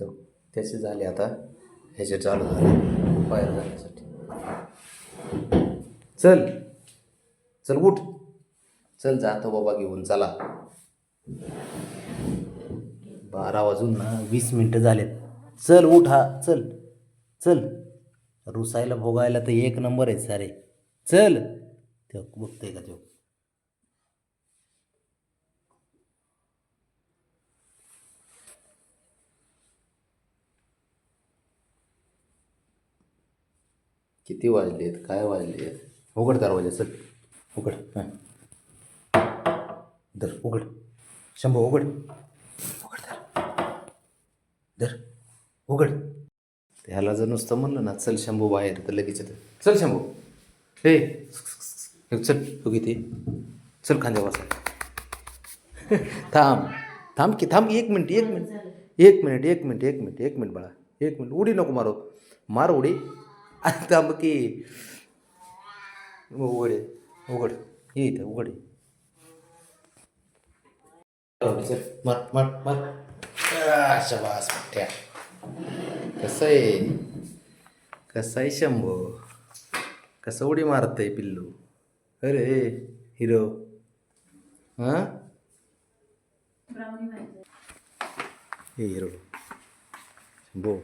तर त्याचे झाले आता ह्याचे चालू झाले बाहेर जाण्यासाठी. चल चल उठ. चल जातो बाबा घेऊन चला. बारा वाजून ना वीस मिनटं झालेत. चल उठ हा चल चल. रुसायला भोगायला तर एक नंबर आहे सारे. चल. ते बघतोय का तो? किती वाजलेत? काय वाजलेत? उघड दरवाजा चल. उघड. हां. दर उघड. शंभू उघड. उघड दर दर उघड. ह्याला जर नुसतं म्हणलं ना चल शंभू बाहेर तर लगेच येतं. चल शंभू. हे हे चल तू किती? चल खांद्या बसा थांब. थांब की थांब. एक मिनिट एक मिनिट. एक मिनिट एक मिनिट एक मिनिट एक मिनिट बाळा. एक मिनिट. उडी नको मारो. मार उडी. आणि थांब की उघड आहे, उघड ये इथं उघड आहे. चल मार मार मार आ, शाबास मोठ्या कसं आहे कसं आहे शंभो कसं उडी मारतंय पिल्लू अरे हिरो हां हे हिरो शंभो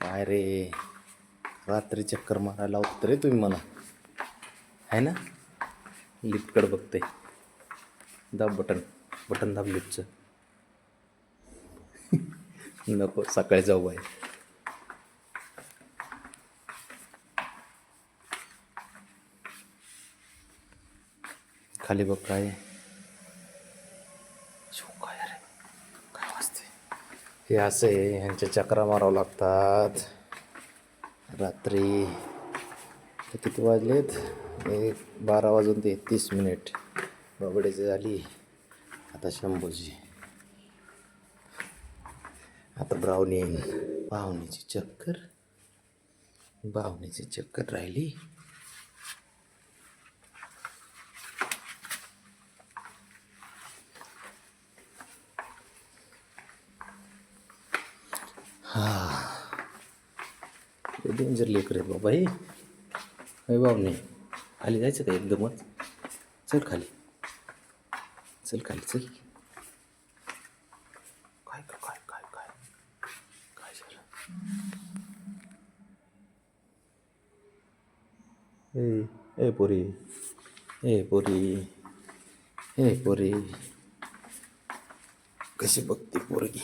काय रे रात्री चक्कर मारायला होत रे तुम्ही मला आहे ना? लिफ्टकडे बघते. दाब बटन. बटन दाब लिफ्टचं. नको सकाळी जाऊ बाय खाली बघ काय शो काय रे? काय वाजते हे असं आहे ह्यांच्या चक्रा मारावं लागतात. रात्री तर किती वाजलेत? एक बारा वाजून ते तीस मिनिट. बाबड्याची झाली. आता शंभूची. आता ब्राउनी येईन. चक्कर. बावणीची चक्कर राहिली. हा. डेंजर लेकर रे बाबा हे. अय बावणी खाली जायचं का एकदमच चल खाली. चल खाली चल. काय काय काय काय? काय झालं? ए ए पोरी. ए पोरी. ए पोरी. कशी बघते पोरगी?